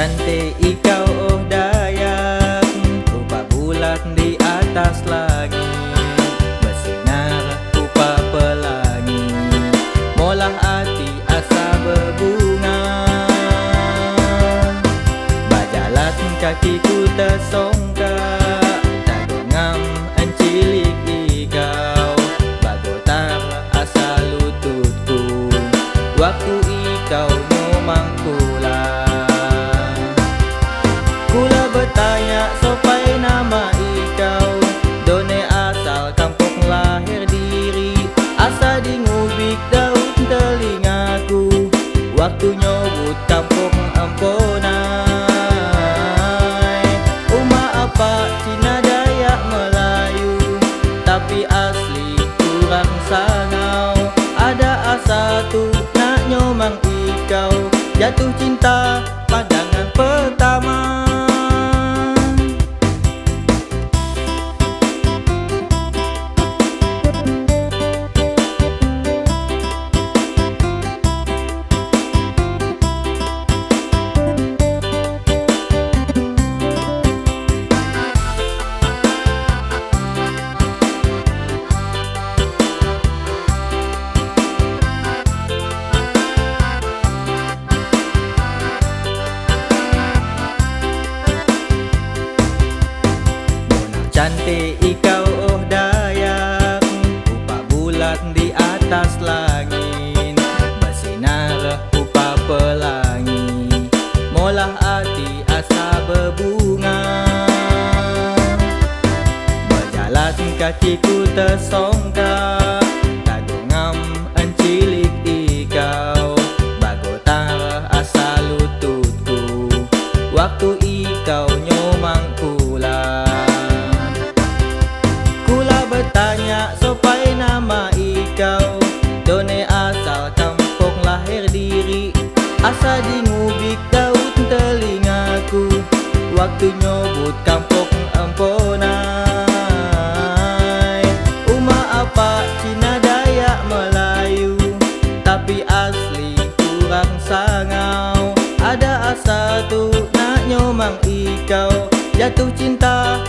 cantik ikau oh Dayak Rupa bulan di atas langit. Bersinar rupa pelangi. Molah hati asa berbunga. Bajalan kakiku tersongkak. Tagongam encilik ikau. Bagotar asa lututku. Waktu bertanya sopai nama ikau? Done asal kampung lahir diri Asa di ngubik daun telingaku. Waktu nyobut kampung emponai Uma apa Cina Dayak Melayu? Tapi asli kurang sangau Ada asa tu nak nyomang ikau. Jatuh cinta pandangan pertama Cantik ikau oh Dayak Rupa bulan di atas langit. Bersinar rupa pelangi. Molah hati asa berbunga. Berjalan kakiku tersongkak. Waktu ikau nyomang di ngubik daun telingaku. Waktu nyobut kampung emponai Uma apa Cina Dayak Melayu Tapi asli kurang sangau. Ada asa tu nak nyomang ikau Jatuh cinta